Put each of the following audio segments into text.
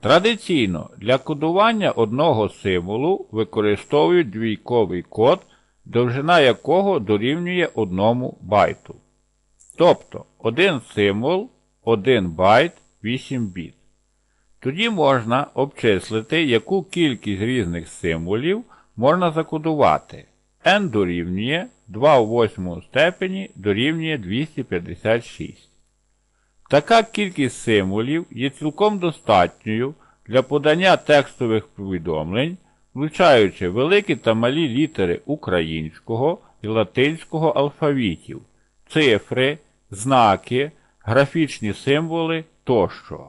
Традиційно для кодування одного символу використовують двійковий код, довжина якого дорівнює одному байту. Тобто один символ, 1 байт, 8 біт. Тоді можна обчислити, яку кількість різних символів можна закодувати. n дорівнює 2 у 8 степені дорівнює 256. Така кількість символів є цілком достатньою для подання текстових повідомлень, включаючи великі та малі літери українського і латинського алфавітів, цифри, знаки, графічні символи тощо.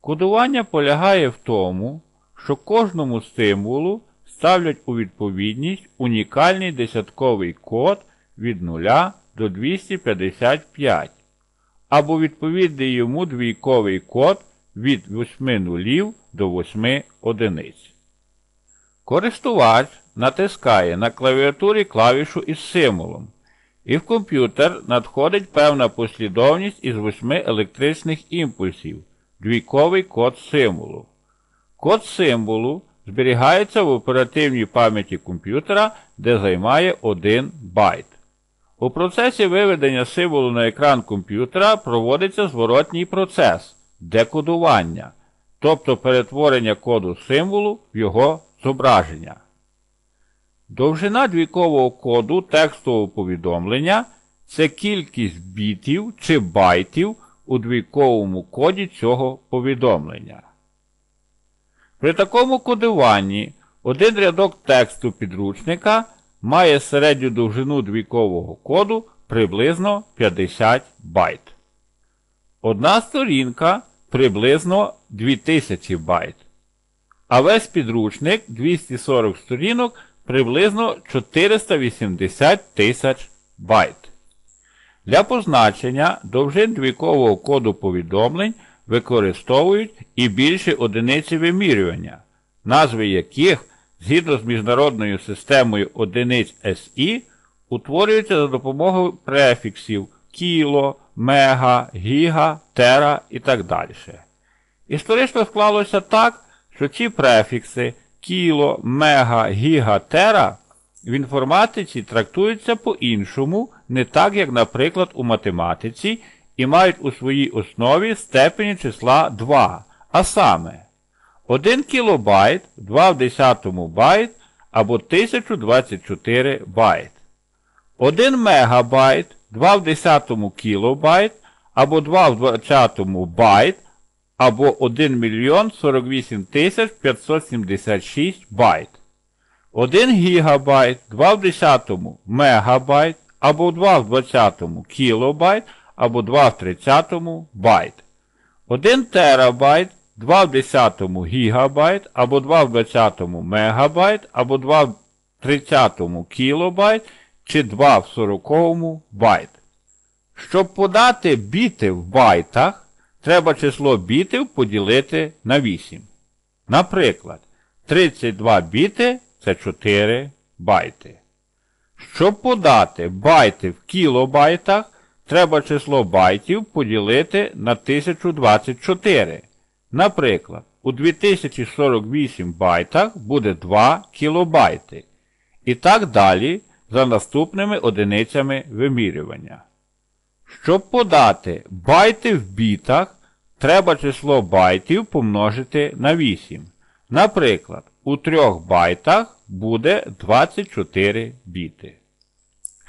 Кодування полягає в тому, що кожному символу ставлять у відповідність унікальний десятковий код від 0 до 255 або відповідний йому двійковий код від 8 нулів до 8 одиниць. Користувач натискає на клавіатурі клавішу із символом, і в комп'ютер надходить певна послідовність із 8 електричних імпульсів, двійковий код символу. Код символу зберігається в оперативній пам'яті комп'ютера, де займає 1 байт. У процесі виведення символу на екран комп'ютера проводиться зворотній процес декодування, тобто перетворення коду символу в його зображення. Довжина двійкового коду текстового повідомлення це кількість бітів чи байтів у двійковому коді цього повідомлення. При такому кодуванні один рядок тексту підручника має середню довжину двійкового коду приблизно 50 байт. Одна сторінка приблизно 2000 байт. А весь підручник 240 сторінок приблизно 480 тисяч байт. Для позначення довжин двійкового коду повідомлень використовують і більші одиниці вимірювання, назви яких згідно з міжнародною системою одиниць СІ, утворюються за допомогою префіксів кіло, мега, гіга, тера і так далі. Історично склалося так, що ці префікси кіло, мега, гіга, тера в інформатиці трактуються по-іншому, не так, як, наприклад, у математиці, і мають у своїй основі степені числа 2, а саме 1 кілобайт 2 в 10 байт або 1024 байт. 1 мегабайт 2 в 10 кілобайт або 2 в 20 байт або 1 мільйон 48 тисяч 576 байт. 1 гігабайт 2 в 10 мегабайт або 2 в 20 кілобайт або 2 в 30 байт. 1 терабайт 2 в 10 гігабайт, або 2 в 20 мегабайт, або 2 в 30 кілобайт, чи 2 в 40 байт. Щоб подати біти в байтах, треба число бітів поділити на 8. Наприклад, 32 біти це 4 байти. Щоб подати байти в кілобайтах, треба число байтів поділити на 1024. Наприклад, у 2048 байтах буде 2 кілобайти. І так далі за наступними одиницями вимірювання. Щоб подати байти в бітах, треба число байтів помножити на 8. Наприклад, у 3 байтах буде 24 біти.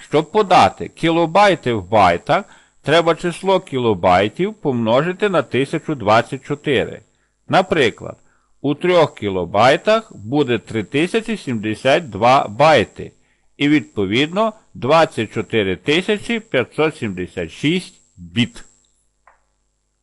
Щоб подати кілобайти в байтах, треба число кілобайтів помножити на 1024. Наприклад, у 3 кілобайтах буде 3072 байти і відповідно 24576 біт.